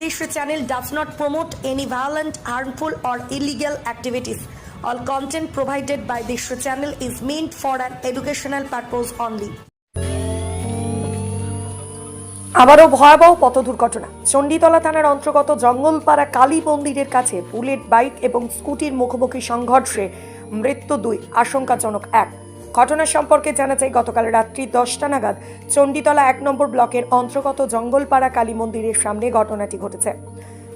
This channel does not promote any violent, harmful, or illegal activities. All content provided by this channel is meant for an educational purpose only. আবারও ভয়াবহ পথ দুর্ঘটনা চণ্ডীতলা থানার অন্তর্গত জঙ্গলপাড়া কালী মন্দিরের কাছে বুলেট বাইক এবং স্কুটির মুখোমুখি সংঘর্ষে মৃত্যু দুই আশঙ্কাজনক এক ঘটনা সম্পর্কে জানা যায়, গতকাল রাত্রি দশটা নাগাদ চণ্ডীতলা এক নম্বর ব্লকের অন্তর্গত জঙ্গলপাড়া কালী মন্দিরের সামনে ঘটনাটি ঘটেছে।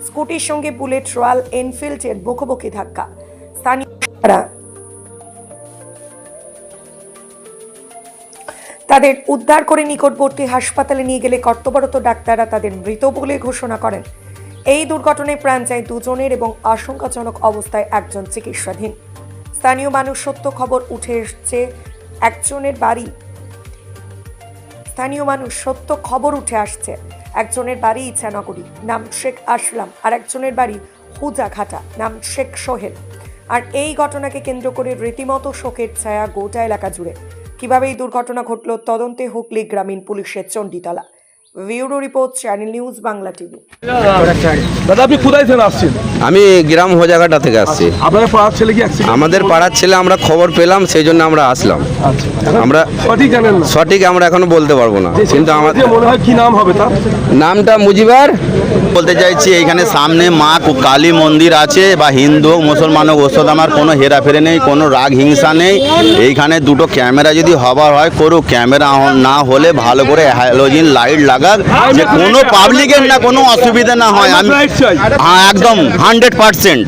স্কুটির সঙ্গে বুলেট রয়্যাল এনফিল্ডের মুখোমুখি ধাক্কা। তাদের উদ্ধার করে নিকটবর্তী হাসপাতালে নিয়ে গেলে কর্তব্যরত ডাক্তাররা তাদের মৃত বলে ঘোষণা করেন। এই দুর্ঘটনায় প্রাণ যায় দুজনের এবং আশঙ্কাজনক অবস্থায় একজন চিকিৎসাধীন। স্থানীয় মানুষ সত্য খবর উঠে এসছে একজনের বাড়ি। স্থানীয় মানুষ সত্য খবর উঠে আসছে। একজনের বাড়ি ইচ্ছানগরী নাম শেখ আসলাম, আর একজনের বাড়ি হুজাঘাটা নাম শেখ সোহেল। আর এই ঘটনাকে কেন্দ্র করে রীতিমতো শোকের ছায়া গোটা এলাকা জুড়ে। কীভাবে এই দুর্ঘটনা ঘটল তদন্তে হুগলি গ্রামীণ পুলিশের Chanditala. Bureau report channel news Bangla TV দাদা আপনি কোথায় থেকে আসছেন? আমি গ্রাম হোজাঘাটা থেকে আসছি। আপনাদের পাড়ার ছেলে কি আমাদের পাড়ার ছেলে আমরা খবর পেলাম সেই জন্য আমরা আসলাম। আচ্ছা আমরা- সঠিক জানেন না। সঠিক আমরা এখনও বলতে পারব না। কিন্তু আমার যে মনে হয় কি নাম হবে তার? নামটা মুজিবার। বলতে চাইছি এইখানে সামনে মা কালী মন্দির আছে বা হিন্দু হোক মুসলমান হোক ওসব আমার কোনো হেরাফেরে নেই কোনো রাগ হিংসা নেই। এইখানে দুটো ক্যামেরা যদি হবার হয় করুক। ক্যামেরা না হলে ভালো করে হ্যালোজিন লাইট লাগাক যে কোনো পাবলিকের না কোনো অসুবিধা না হয়। আমি হ্যাঁ একদম হান্ড্রেড পার্সেন্ট।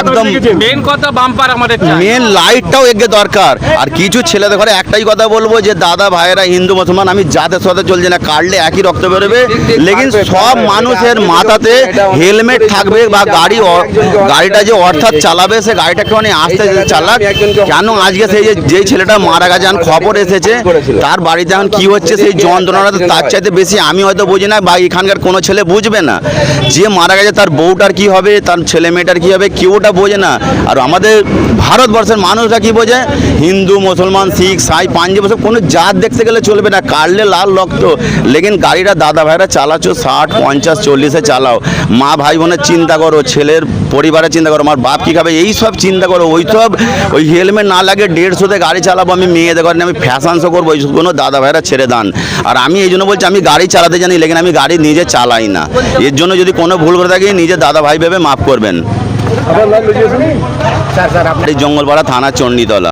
একদম। মেন কথা বাম্পার আমাদের মেন লাইটটাও এগে দরকার। আর কিছু ছেলেদের ঘরে একটাই কথা বলব যে দাদা ভাইয়েরা হিন্দু মুসলমান আমি জাতের সাথে চলছে না কাটলে একই রক্ত বেরোবে। লেকিন সব মানুষের মাথাতে হেলমেট থাকবে বা গাড়ি গাড়িটা যে অর্থাৎ চালাবে সে গাড়িটা একটুখানি আস্তে আস্তে চালাক। কেন আজকে সেই যে যেই ছেলেটা মারা গেছে এখন খবর এসেছে তার বাড়িতে এখন কি হচ্ছে সেই যন্ত্রণাটা তো তার চাইতে বেশি আমি হয়তো বুঝি না বা এখানকার কোনো ছেলে বুঝবে না। যে মারা গেছে তার বউটার কি হবে তার ছেলে মেয়েটার কি হবে কেউ ওটা বোঝে না। আর আমাদের ভারতবর্ষের মানুষরা কি বোঝে? হিন্দু মুসলমান শিখ সাই পাঞ্জাব সব কোনো জাত দেখতে গেলে চলবে না। কাটলে লাল রক্ত। লেকিন গাড়িটা দাদা ভাইরা চালাচ্ছ ষাট পঞ্চাশ চল্লিশে চালাও। মা ভাই বোনের চিন্তা করো ছেলের পরিবারের চিন্তা করো আমার বাপ কী খাবে এই সব চিন্তা করো ওই সব ওই হেলমেট না লাগে দেড়শোতে গাড়ি চালাবো আমি মেয়েদের ঘরে আমি ফ্যাশন শো করব কোনো দাদা ভাইরা ছেড়ে দান। আর আমি এই জন্য বলছি আমি গাড়ি চালাতে জানি লেকিন আমি গাড়ি নিজে চালাই না। এর জন্য যদি কোনো ভুল করে থাকি নিজে দাদা ভাই ভেবে মাফ করবেন। জঙ্গলপাড়া থানা চণ্ডীতলা।